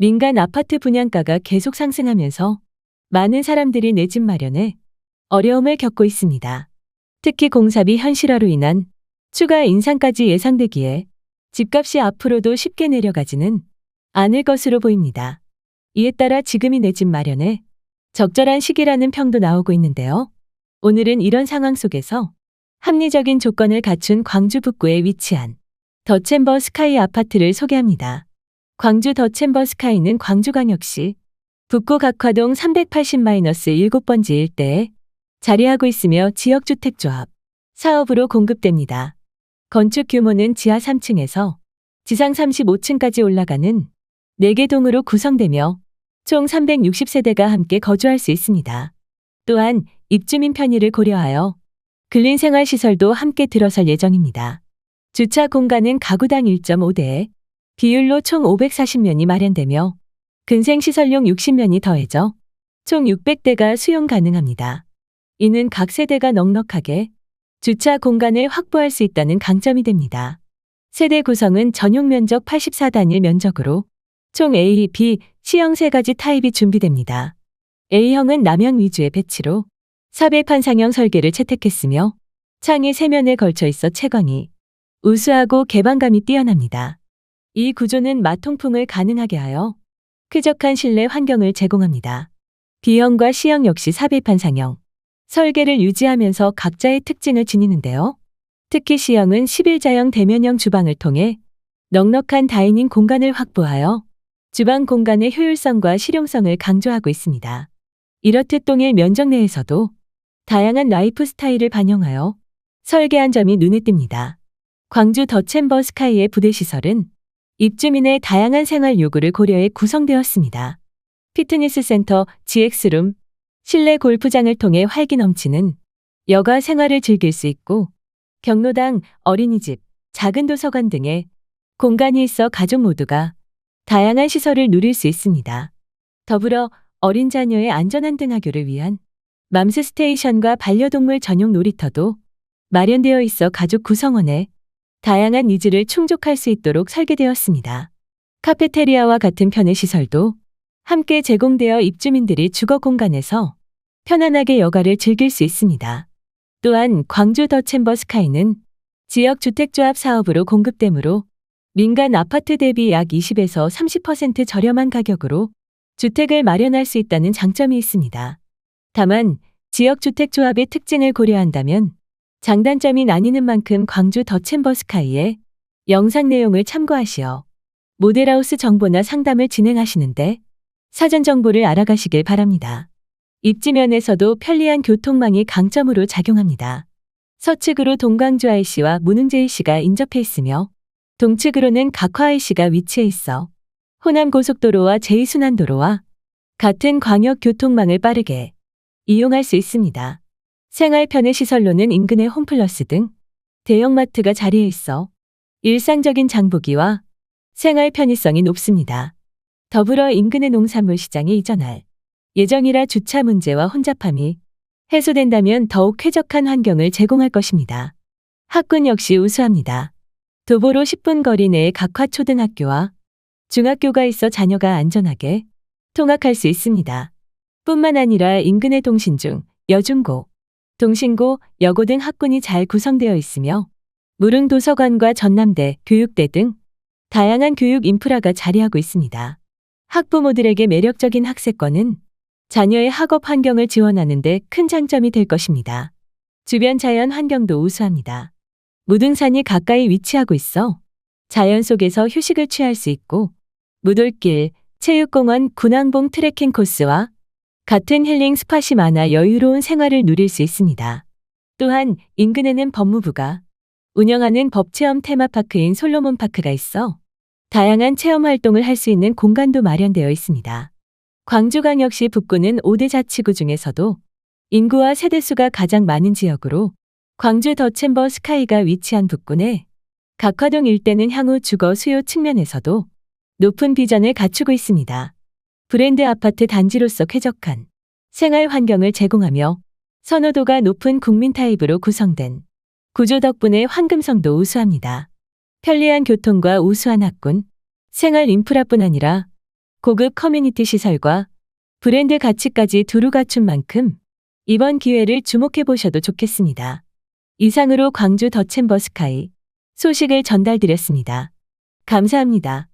민간 아파트 분양가가 계속 상승하면서 많은 사람들이 내 집 마련에 어려움을 겪고 있습니다. 특히 공사비 현실화로 인한 추가 인상까지 예상되기에 집값이 앞으로도 쉽게 내려가지는 않을 것으로 보입니다. 이에 따라 지금이 내 집 마련에 적절한 시기라는 평도 나오고 있는데요. 오늘은 이런 상황 속에서 합리적인 조건을 갖춘 광주 북구에 위치한 더 챔버 스카이 아파트를 소개합니다. 광주 더 챔버 스카이는 광주광역시 북구 각화동 380-7번지 일대에 자리하고 있으며 지역주택조합 사업으로 공급됩니다. 건축 규모는 지하 3층에서 지상 35층까지 올라가는 4개 동으로 구성되며 총 360세대가 함께 거주할 수 있습니다. 또한 입주민 편의를 고려하여 근린 생활시설도 함께 들어설 예정입니다. 주차 공간은 가구당 1.5대에 비율로 총 540면이 마련되며 근생시설용 60면이 더해져 총 600대가 수용 가능합니다. 이는 각 세대가 넉넉하게 주차 공간을 확보할 수 있다는 강점이 됩니다. 세대 구성은 전용 면적 84단일 면적으로 총 A, B, C형 세 가지 타입이 준비됩니다. A형은 남향 위주의 배치로 사배판상형 설계를 채택했으며 창이 세면에 걸쳐 있어 채광이 우수하고 개방감이 뛰어납니다. 이 구조는 마통풍을 가능하게 하여 쾌적한 실내 환경을 제공합니다. B형과 C형 역시 사배판상형 설계를 유지하면서 각자의 특징을 지니는데요. 특히 C형은 11자형 대면형 주방을 통해 넉넉한 다이닝 공간을 확보하여 주방 공간의 효율성과 실용성을 강조하고 있습니다. 이렇듯 동일 면적 내에서도 다양한 라이프 스타일을 반영하여 설계한 점이 눈에 띕니다. 광주 더 챔버 스카이의 부대 시설은 입주민의 다양한 생활 요구를 고려해 구성되었습니다. 피트니스 센터, GX룸, 실내 골프장을 통해 활기 넘치는 여가 생활을 즐길 수 있고 경로당, 어린이집, 작은 도서관 등의 공간이 있어 가족 모두가 다양한 시설을 누릴 수 있습니다. 더불어 어린 자녀의 안전한 등하교를 위한 맘스 스테이션과 반려동물 전용 놀이터도 마련되어 있어 가족 구성원의 다양한 니즈를 충족할 수 있도록 설계되었습니다. 카페테리아와 같은 편의 시설도 함께 제공되어 입주민들이 주거 공간에서 편안하게 여가를 즐길 수 있습니다. 또한 광주 더 챔버 스카이는 지역 주택조합 사업으로 공급되므로 민간 아파트 대비 약 20에서 30% 저렴한 가격으로 주택을 마련할 수 있다는 장점이 있습니다. 다만 지역 주택조합의 특징을 고려한다면 장단점이 나뉘는 만큼 광주 더 챔버 스카이의 영상 내용을 참고하시어 모델하우스 정보나 상담을 진행하시는데 사전 정보를 알아가시길 바랍니다. 입지면에서도 편리한 교통망이 강점으로 작용합니다. 서측으로 동광주 IC와 문흥제 IC가 인접해 있으며 동측으로는 각화 IC가 위치해 있어 호남 고속도로와 제2순환도로와 같은 광역 교통망을 빠르게 이용할 수 있습니다. 생활 편의 시설로는 인근의 홈플러스 등 대형마트가 자리해 있어 일상적인 장보기와 생활 편의성이 높습니다. 더불어 인근의 농산물 시장에 이전할 예정이라 주차 문제와 혼잡함이 해소된다면 더욱 쾌적한 환경을 제공할 것입니다. 학군 역시 우수합니다. 도보로 10분 거리 내에 각화 초등학교와 중학교가 있어 자녀가 안전하게 통학할 수 있습니다. 뿐만 아니라 인근의 동신중, 여중고, 동신고, 여고 등 학군이 잘 구성되어 있으며 무릉도서관과 전남대, 교육대 등 다양한 교육 인프라가 자리하고 있습니다. 학부모들에게 매력적인 학세권은 자녀의 학업 환경을 지원하는 데 큰 장점이 될 것입니다. 주변 자연 환경도 우수합니다. 무등산이 가까이 위치하고 있어 자연 속에서 휴식을 취할 수 있고 무돌길, 체육공원, 군항봉 트레킹 코스와 같은 힐링 스팟이 많아 여유로운 생활을 누릴 수 있습니다. 또한 인근에는 법무부가 운영하는 법체험 테마파크인 솔로몬파크가 있어 다양한 체험 활동을 할 수 있는 공간도 마련되어 있습니다. 광주광역시 북구는 5대 자치구 중에서도 인구와 세대수가 가장 많은 지역으로 광주 더 챔버 스카이가 위치한 북구 내 각화동 일대는 향후 주거 수요 측면에서도 높은 비전을 갖추고 있습니다. 브랜드 아파트 단지로서 쾌적한 생활 환경을 제공하며 선호도가 높은 국민 타입으로 구성된 구조 덕분에 황금성도 우수합니다. 편리한 교통과 우수한 학군, 생활 인프라뿐 아니라 고급 커뮤니티 시설과 브랜드 가치까지 두루 갖춘 만큼 이번 기회를 주목해 보셔도 좋겠습니다. 이상으로 광주 더 챔버 스카이 소식을 전달드렸습니다. 감사합니다.